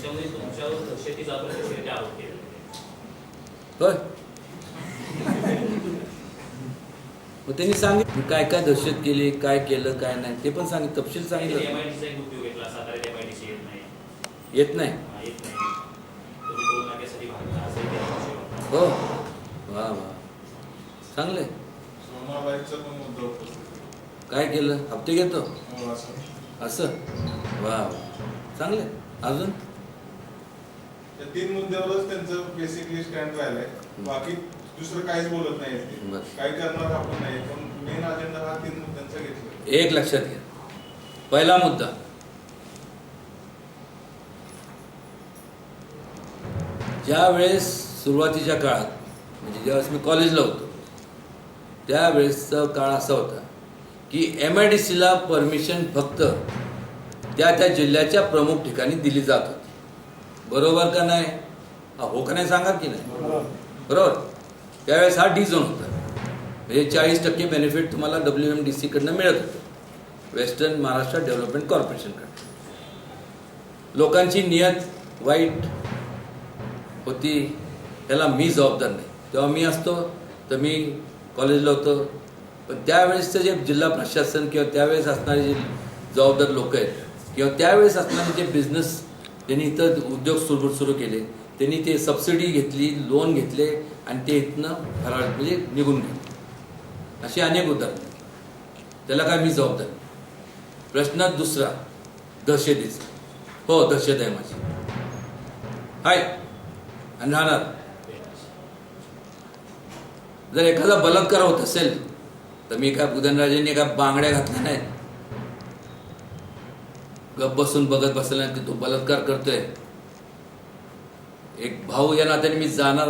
याच्यामध्ये तुमच्यावर दहशतीचा प्रत्यक्षरित्या म्हणजे आरोप. होय. मग त्यांनी सांगितलं काय काय दहशत केली काय केलं काय नाही ते पण सांगित तपशील सांगितलं. येत नाही. येत नाही. हा. हो. वा वा. चांगलंय. काय केलं? हप्ते घेतो? हो, असं. असं? वा वा. चांगलंय. अजून? त्या तीन मुद्द्यावरच त्यांचं बेसिकली स्टँड राहिलंय. बाकी दुसरं काहीच बोलत नाही. काही करणार आपण नाही पण मेन अजेंडा हा तीन मुद्द्यांचा घेतला. एक लक्षात घ्या. पहिला मुद्दा. ज्या वेळेस सुरुवातीच्या काळात म्हणजे ज्यावेळेस मी कॉलेजला होतो त्यावेळेसचा काळ असा होता की एम आय डी सीला परमिशन फक्त त्या त्या जिल्ह्याच्या प्रमुख ठिकाणी दिली जात होती. बरोबर का नाही? हो का नाही सांगा की नाही? बरोबर. त्यावेळेस हा डी झोन होता. म्हणजे चाळीस टक्के बेनिफिट तुम्हाला डब्ल्यू एम डी सीकडनं मिळत होतं. वेस्टर्न महाराष्ट्र डेव्हलपमेंट कॉर्पोरेशनकडे लोकांची नियत वाईट होती. त्याला मी जबाबदार नाही. तेव्हा मी असतो तर मी कॉलेजला होतो. पण त्यावेळेसचं जे जिल्हा प्रशासन किंवा त्यावेळेस असणारे जे जबाबदार लोक आहेत किंवा त्यावेळेस असणारे जे बिझनेस त्यांनी इथं उद्योग सुरू सुरू केले. त्यांनी ते सबसिडी घेतली लोन घेतले आणि ते इथनं फराळ म्हणजे निघून गेले. अशी अनेक उदाहरणं. त्याला काय मी जबाबदार? प्रश्न दुसरा दहशतीचा. हो दहशत आहे माझी. हाय आणि राहणार. जर एखादा बलात्कार होत असेल तर मी काय उदयनराजेंनी काय बांगड्या घातल्या नाहीत. गप बसून बघत बसला की तो बलात्कार करतोय. एक भाऊ या नात्याने मी जाणार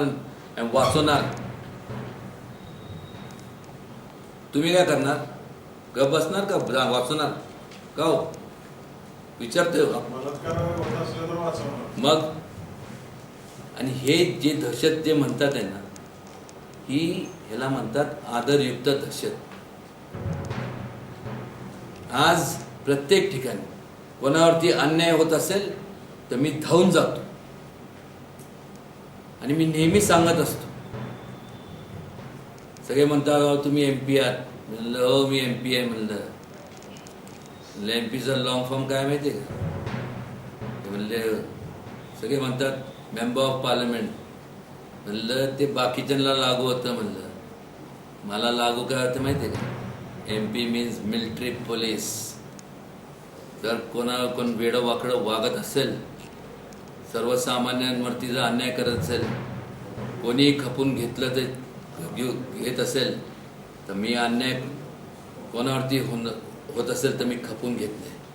वाचवणार. तुम्ही काय करणार? गप बसणार का? वाचवणार. का हो? विचारतोय हो. मग? आणि हे जे दहशत जे म्हणतात आहे ना ही ह्याला म्हणतात आदरयुक्त दहशत. आज प्रत्येक ठिकाणी कोणावरती अन्याय होत असेल तर मी धावून जातो. आणि मी नेहमी सांगत असतो. सगळे म्हणतात तुम्ही एम पी आहात. म्हणलं हो मी एम पी आहे म्हणलं. म्हणलं एम पीचा लॉंग फॉर्म काय माहिती आहे का? ते म्हणले सगळे म्हणतात मेंबर ऑफ पार्लमेंट म्हणलं ते बाकीच्यांना लागू होतं म्हणलं. मला लागू काय होतं माहिती आहे का? M P means military police जर कोणा कोण वेडं वाकडं वागत असेल सर्वसामान्यांवरती जर अन्याय करत असेल कोणी खपून घेतलं ते घेऊ घेत असेल तर मी अन्याय कोणावरती होऊन होत असेल तर मी खपून घेत नाही.